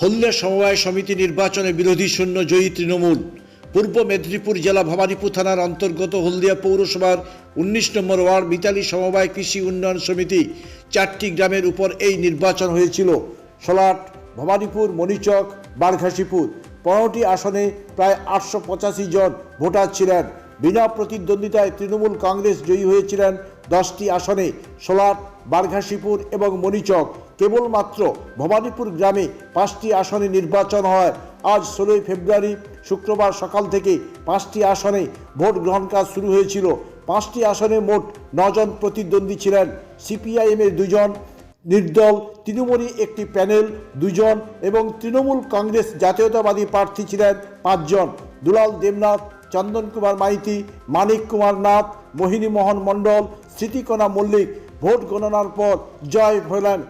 হলদিয়া সমবায় সমিতি নির্বাচনে বিরোধী শূন্য জয়ী তৃণমূল। পূর্ব মেদিনীপুর জেলা ভবানীপুর থানার অন্তর্গত হলদিয়া পৌরসভার উনিশ নম্বর ওয়ার্ড মিতালি সমবায় কৃষি উন্নয়ন সমিতি চারটি গ্রামের উপর এই নির্বাচন হয়েছিল। সলাট, ভবানীপুর, মণিচক, বারঘাসিপুর। পনেরোটি আসনে প্রায় আটশো পঁচাশি জন ভোটার ছিলেন। বিনা প্রতিদ্বন্দ্বিতায় তৃণমূল কংগ্রেস জয়ী হয়েছিলেন দশটি আসনে সোলাট, বারঘাসিপুর এবং মণিচক। কেবলমাত্র ভবানীপুর গ্রামে পাঁচটি আসনে নির্বাচন হয়। আজ ষোলোই ফেব্রুয়ারি শুক্রবার সকাল থেকে পাঁচটি আসনে ভোট গ্রহণ কাজ শুরু হয়েছিল। পাঁচটি আসনে মোট নজন প্রতিদ্বন্দ্বী ছিলেন। সিপিআইএমের দুজন, নির্দল তৃণমূলী একটি প্যানেল দুজন এবং তৃণমূল কংগ্রেস জাতীয়তাবাদী প্রার্থী ছিলেন পাঁচজন। দুলাল দেবনাথ, চন্দন কুমার মাইতি, মানিক কুমার নাথ মোহিনী মোহন মণ্ডল, স্মৃতিকণা মল্লিক ভোট গণনার পর জয় হলেন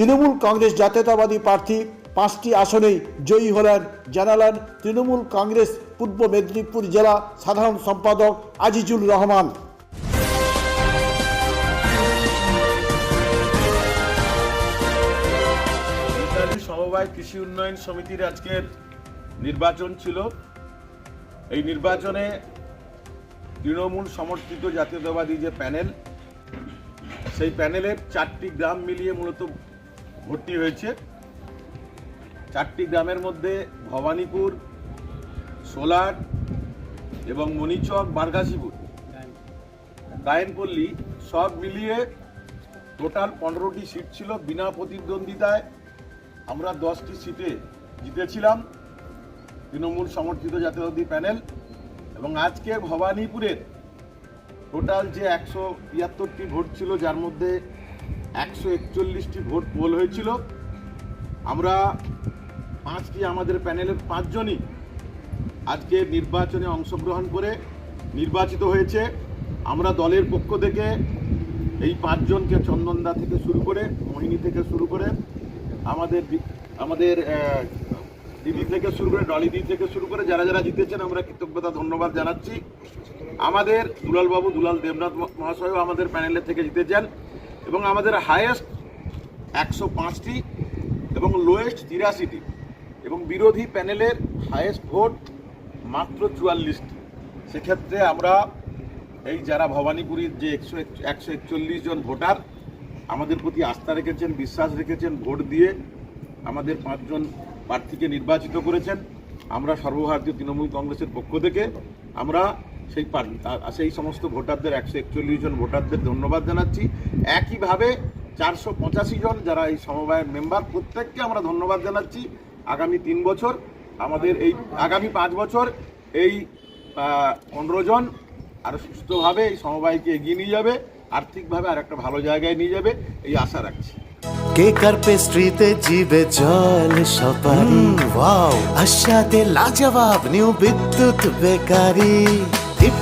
তৃণমূল কংগ্রেস জাতীয়তাবাদী প্রার্থী পাঁচটি আসনেই জয়ী হলেন জানালেন তৃণমূল কংগ্রেস পূর্ব মেদিনীপুর জেলা সাধারণ সম্পাদক আজিজুল রহমান। সমবায় কৃষি উন্নয়ন সমিতির আজকের নির্বাচন ছিল। এই নির্বাচনে তৃণমূল সমর্থিত জাতীয়তাবাদী যে প্যানেল, সেই প্যানেলের চারটি গ্রাম মিলিয়ে মূলত ভর্তি হয়েছে। চারটি গ্রামের মধ্যে ভবানীপুর, সোলার এবং মণিচক, বারগাসিপুর। গায়নপল্লী সব মিলিয়ে টোটাল পনেরোটি সিট ছিল বিনা প্রতিদ্বন্দ্বিতায়। আমরা দশটি সিটে জিতেছিলাম। তৃণমূল সমর্থিত জাতীয়বাদী প্যানেল এবং আজকে ভবানীপুরের টোটাল যে একশো তিয়াত্তরটি ভোট ছিল, যার মধ্যে একশো একচল্লিশটি ভোট পোল হয়েছিল। আমরা পাঁচটি আমাদের প্যানেলের পাঁচজনই আজকে নির্বাচনে অংশগ্রহণ করে নির্বাচিত হয়েছে। আমরা দলের পক্ষ থেকে এই পাঁচজনকে চন্দনদা থেকে শুরু করে, মোহিনী থেকে শুরু করে, আমাদের আমাদের দিদি থেকে শুরু করে, ডলিদি থেকে শুরু করে, যারা যারা জিতেছেন, আমরা কৃতজ্ঞতা, ধন্যবাদ জানাচ্ছি। আমাদের দুলালবাবু, দুলাল দেবনাথ মহাশয়ও আমাদের প্যানেলের থেকে জিতেছেন। এবং আমাদের হায়েস্ট একশো পাঁচটি এবং লোয়েস্ট তিরাশিটি এবং বিরোধী প্যানেলের হায়েস্ট ভোট মাত্র চুয়াল্লিশটি। সেক্ষেত্রে আমরা এই যারা ভবানীপুরীর যে একশো একশো একচল্লিশ জন ভোটার, আমাদের প্রতি আস্থা রেখেছেন, বিশ্বাস রেখেছেন, ভোট দিয়ে আমাদের পাঁচজন প্রার্থীকে নির্বাচিত করেছেন। আমরা সর্বভারতীয় তৃণমূল কংগ্রেসের পক্ষ থেকে আমরা সেই সেই সমস্ত ভোটারদের একশো একচল্লিশ জন ভোটারদের ধন্যবাদ জানাচ্ছি। একইভাবে চারশো পঁচাশি জন যারা এই সমবায়ের মেম্বার প্রত্যেককে আমরা ধন্যবাদ জানাচ্ছি। আগামী তিন বছর আমাদের এই আগামী পাঁচ বছর এই পনেরো জন আরও সুস্থভাবে এই সমবায়কে এগিয়ে নিয়ে যাবে আর্থিকভাবে আর একটা ভালো জায়গায় নিয়ে যাবে এই আশা রাখছি। কেক আর পেস্ট্রিতে জিবে জল সপারি? ওয়াও। আশাতে লাজবাব new Bidyut bakery.